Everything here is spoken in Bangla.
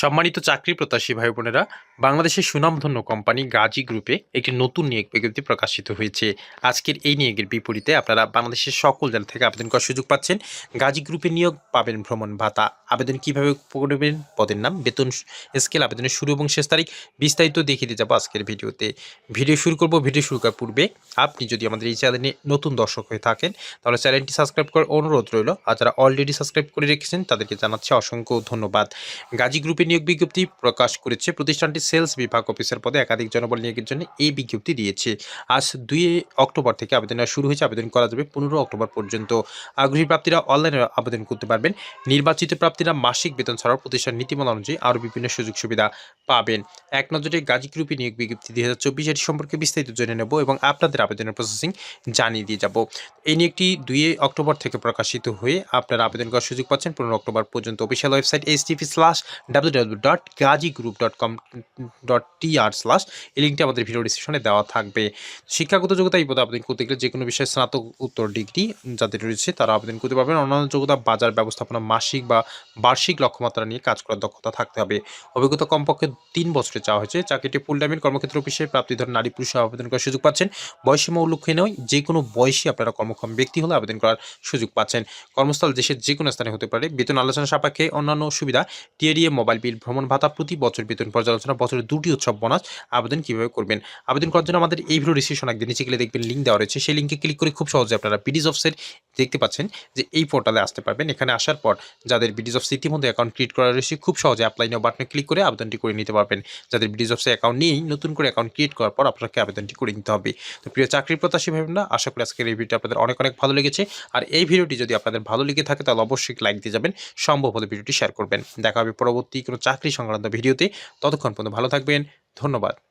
সম্মানিত চাকরি প্রত্যাশী ভাই বোনেরা, বাংলাদেশের সুনামধন্য কোম্পানি গাজী গ্রুপে একটি নতুন নিয়োগ বিজ্ঞপ্তি প্রকাশিত হয়েছে। আজকের এই নিয়োগের বিপরীতে আপনারা বাংলাদেশের সকল জেলা থেকে আবেদন করার সুযোগ পাচ্ছেন। গাজী গ্রুপে নিয়োগ পাবেন ভ্রমণ ভাতা। আবেদন কীভাবে করবেন, পদের নাম, বেতন স্কেল, আবেদনের শুরু এবং শেষ তারিখ বিস্তারিত দেখিয়ে দিয়ে যাব আজকের ভিডিওতে। ভিডিও শুরু করব, ভিডিও শুরু করার পূর্বে আপনি যদি আমাদের এই চ্যানেলে নতুন দর্শক হয়ে থাকেন, তাহলে চ্যানেলটি সাবস্ক্রাইব করার অনুরোধ রইল। আর যারা অলরেডি সাবস্ক্রাইব করে রেখেছেন, তাদেরকে জানাচ্ছে অসংখ্য ধন্যবাদ। গাজী গ্রুপে নিয়োগ বিজ্ঞপ্তি প্রকাশ করেছে। প্রতিষ্ঠানটি সেলস বিভাগ অফিসার পদে একাধিক জনবল নিয়োগের জন্য এই বিজ্ঞপ্তি দিয়েছে। আজ দুই অক্টোবর থেকে আবেদন শুরু হয়েছে। আবেদন করা যাবে পনেরো অক্টোবর পর্যন্ত। আগ্রহী প্রাপ্তিরা অনলাইনে আবেদন করতে পারবেন। নির্বাচিত প্রাপ্তিরা মাসিক বেতন ছাড়াও প্রতিষ্ঠান নীতিমালা অনুযায়ী আরও বিভিন্ন সুযোগ সুবিধা পাবেন। এক নজরে গাজী গ্রুপে নিয়োগ বিজ্ঞপ্তি দুই হাজার চব্বিশ এটি সম্পর্কে বিস্তারিত জেনে নেব এবং আপনাদের আবেদনের প্রসেসিং জানিয়ে দিয়ে যাব। এই নিয়োগটি দুই অক্টোবর থেকে প্রকাশিত হয়ে আপনারা আবেদন করার সুযোগ পাচ্ছেন। পনেরো অক্টোবর পর্যন্ত official website H TP slash W W dot group dot com dot T এই লিঙ্কটি আমাদের ভিডিও ডিসক্রিপশনে দেওয়া থাকবে। শিক্ষাগত যোগ্যতা এই পদে আবেদন করতে গেলে যে কোনো বিষয়ে স্নাতক উত্তর ডিগ্রি যাদের রয়েছে তারা আবেদন করতে পারবেন। অন্যান্য যোগ্যতা বাজার, ব্যবস্থাপনা, মাসিক বা বার্ষিক লক্ষ্যমাত্রা নিয়ে কাজ করার দক্ষতা থাকতে হবে। অভিজ্ঞতা কমপক্ষে তিন বছরে চাওয়া হয়েছে। চাকরিটি ফুল টাইমের কর্মক্ষেত্র অফিসে প্রাপ্তি ধরে নারী পুরুষ আবেদন করার সুযোগ পাচ্ছেন। বয়সীমা উল্লেখ্য নয় যে কোনো বয়সী আপনারা কর্মক্ষম ব্যক্তি হলে আবেদন করার সুযোগ পাচ্ছেন। কর্মস্থল দেশের যে কোনো স্থানে হতে পারে। বেতন আলোচনা সাপেক্ষে অন্যান্য সুবিধা। টিএডিএ মোবাইল বিল ভ্রমণ ভাতা প্রতি বছর বেতন পর্যালোচনা বছরের দুটি উৎসব বোনাস আবেদন কীভাবে করবেন? আবেদন করার জন্য আমাদের এই ভিডিও ডিসক্রিপশন একদিন নিচে গেলে দেখবেন লিঙ্ক দেওয়া রয়েছে। সেই লিঙ্কে ক্লিক করে খুব সহজে আপনারা পিডিজ অফসের দেখতে পাচ্ছেন যে এই পোর্টালে আসতে পারবেন। এখানে আসার পর যাদের বিডিজ অফস ইতিমধ্যে অ্যাকাউন্ট ক্রিয়েট করা রয়েছে, খুব সহজে অ্যাপ্লাই নাও বাটনে ক্লিক করে আবেদনটি করে নিতে পারবেন। যাদের বিডিজ অফসে অ্যাকাউন্ট নেই, নতুন করে অ্যাকাউন্ট ক্রিয়েট করার পর আপনাকে আবেদনটি করে নিতে হবে। তো প্রিয় চাকরির প্রত্যাশী ভাবেন না আশা করি আজকের এই ভিডিওটি আপনাদের অনেক অনেক ভালো লেগেছে। আর এই ভিডিওটি যদি আপনাদের ভালো লেগে থাকে, তাহলে অবশ্যই লাইক দিয়ে যাবেন। সম্ভব হলে ভিডিওটি শেয়ার করবেন। দেখা হবে পরবর্তী কোনো চাকরি সংক্রান্ত ভিডিওতে ততক্ষণ পর্যন্ত ভালো থাকবেন। ধন্যবাদ।